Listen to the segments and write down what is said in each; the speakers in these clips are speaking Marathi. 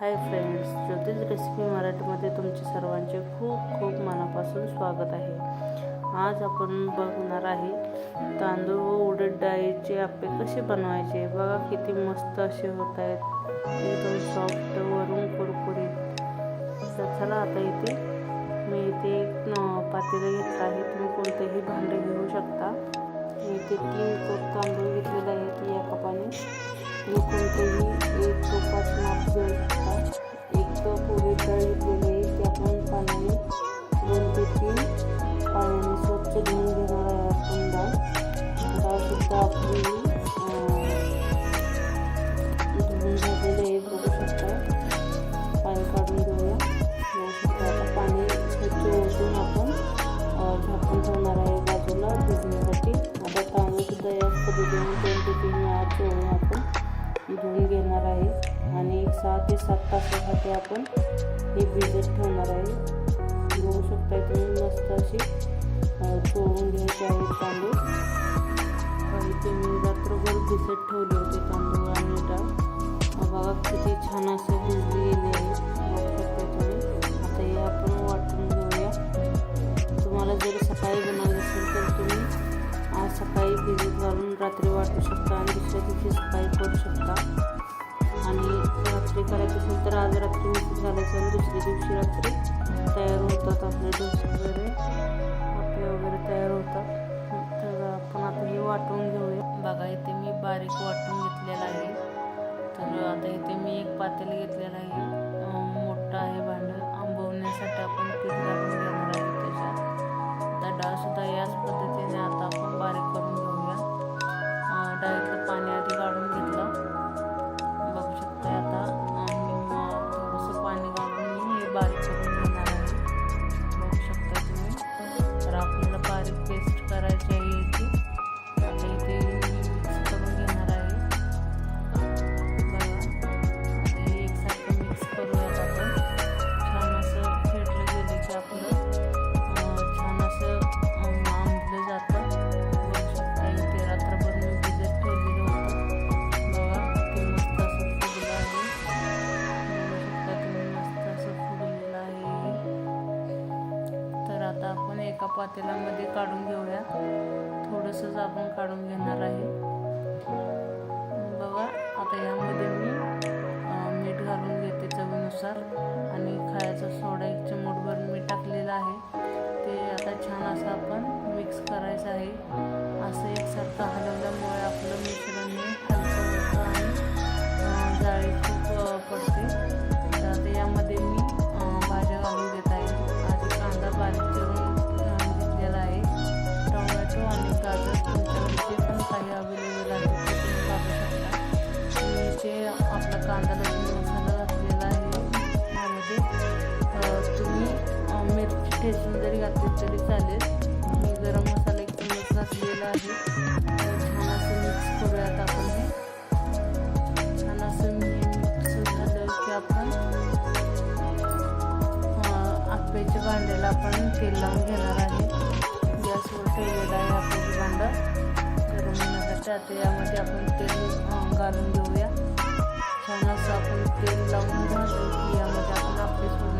हाय फ्रेंड्स ज्योतिष रेसिपी मराठीमध्ये तुमचे सर्वांचे खूप खूप मनापासून स्वागत आहे. आज आपण बघणार आहे तांदूळ व उडद डाळीचे आप्पे कसे बनवायचे? बघा किती मस्त असे होत आहेत. एकदम सॉफ्ट वरून कुरकुरीत. तर चला आता इथे मी इथे एक पातेलं घेतलं आहे. तुम्ही कोणतेही भांडे घेऊ शकता. इथे तीन कप तांदूळ घेतलेले आहेत या कपाने. मी कोणतेही एक टोपात माप घेऊ शकता एक टोप उडीद डाळ घेतलेली आहे ती आपण पाण्याने दोन ते तीन पाण्याने स्वच्छ धुवून घेणार आहे आपण डाळ डाळसुद्धा आपली धुवून झालेले आहे बघू शकता पाणी काढून घेऊया बघू आता पाणी स्वच्छ ओतून आपण झाकून ठेवणार आहे बाजूला भिजण्यासाठी आता तांदूळसुद्धा याच पद्धतीने दोन ते तीन वेळा ठेवूया आपण धुवून घेणार आहे. आणि एक सहा ते सात तासासाठी आपण हे भिजत ठेवणार आहे. बघू शकता तुम्ही मस्त अशी चोळून घ्यायचे आहेत तांदूळ. आणि ते मी रात्रभर भिजत ठेवले होते तांदूळ आणि डाळ. बघा किती छान असं भिजली गेली आहे. आज रात्री मिक्स घालायचं आणि दुसऱ्या दिवशी रात्री तयार होतात आपले डोसे वगैरे आपले वगैरे तयार होतात तर आपण आता हे वाटून घेऊया बघा इथे मी बारीक वाटून घेतलेलं आहे। तर आता इथे मी एक पातेल घेतलेलं आहे. अं, मोठं आहे भांडं. आंबवण्यासाठी आपण पीठ घालून घेणार आहे त्याच्यात. आता डाळसुद्धा याच पद्धतीने आता आपण बारीक करून घेऊया. अं, डाळीतलं पाणी आधी काढून घेतलं. एका पातेल्यामध्ये काढून घेऊया. थोडंसंच आपण काढून घेणार आहे. बघा आता यामध्ये मी मीठ घालून घेते चवीनुसार. आणि खायचा सोडा एक चिमूटभर मी टाकलेलं आहे. ते आता छान असं आपण मिक्स करायचं आहे. असं एकसारखं हलवल्यामुळे आपलं मिश्रण घातली तरी चालेल मी गरम मसाला एक घातलेला आहे. छान असं मिक्स करूयात आपण हे. छान असं मिक्स झालं की आपण अं, भांड्याला आपण तेल लावून घेणार आहे. गॅसवर ठेवलेलं आहे भांडं. गरम होण्यासाठी आता यामध्ये आपण तेल अं, घालून घेऊया. छान असं आपण तेल लावून झालं की यामध्ये आपण आपले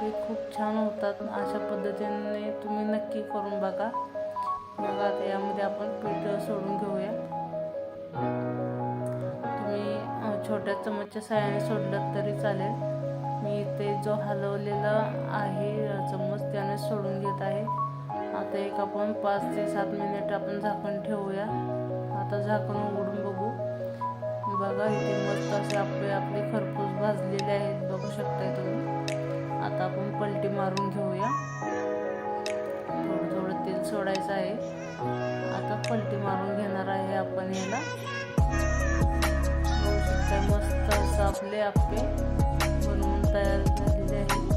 हे खूप छान होतात. अशा पद्धतीने तुम्ही नक्की करून बघा. बघा आता यामध्ये आपण पीठ सोडून घेऊया. तुम्ही छोट्या चमचच्या साह्याने सोडलं तरी चालेल. मी इथे जो हलवलेला आहे चमच चम्मच त्याने सोडून घेत आहे. आता एक आपण पाच ते सात मिनिट आपण झाकण ठेवूया. आता झाकण उघडून बघू. बघा इथे मस्त असे आपले आपले खरपूस भाजलेले आहेत. बघू शकताय तुम्ही. आता आपण पलटी मारून घेऊया. थोडं थोडं तेल सोडायचं आहे. आता पलटी मारून घेणार आहे आपण याला. मस्त असं आपले आपले बनवून तयार झालेले आहे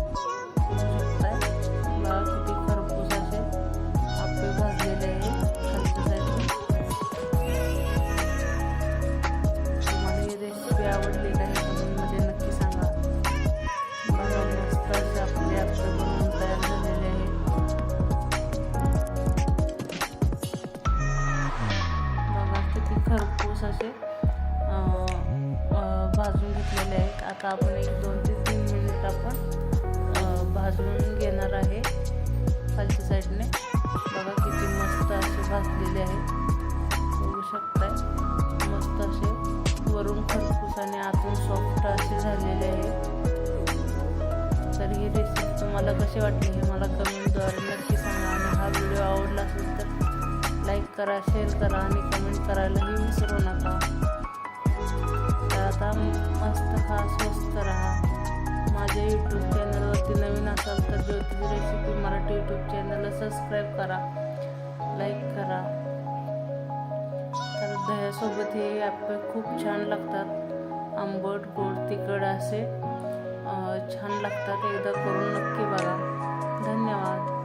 खरपूस असे भाजून घेतलेले आहेत. आता आपण एक दोन ते तीन मिनिट आपण भाजून घेणार आहे खालच्या साईडने बघा किती मस्त असे भाजलेले आहेत. बघू शकताय. मस्त असे वरून खरपूस आणि आतून सॉफ्ट असे झालेले आहेत. तर ही रेसिपी तुम्हाला कशी वाटली हे मला कमेंटद्वारे नक्की सांगा. आणि हा व्हिडिओ आवडला असेल तर लाईक करा शेअर करा आणि कमेंट करायलाही विसरू नका. तर आता मस्त खा स्वस्त राहा. माझ्या यूट्यूब चॅनलवरती नवीन असाल तर ज्योतिष रेसिपी मराठी यूट्यूब चॅनलला सबस्क्राईब करा लाईक करा. तर दह्यासोबत हे आपले खूप छान लागतात. आंबट गोड तिखट असे अं, छान लागतात. एकदा करून नक्की बघा. धन्यवाद.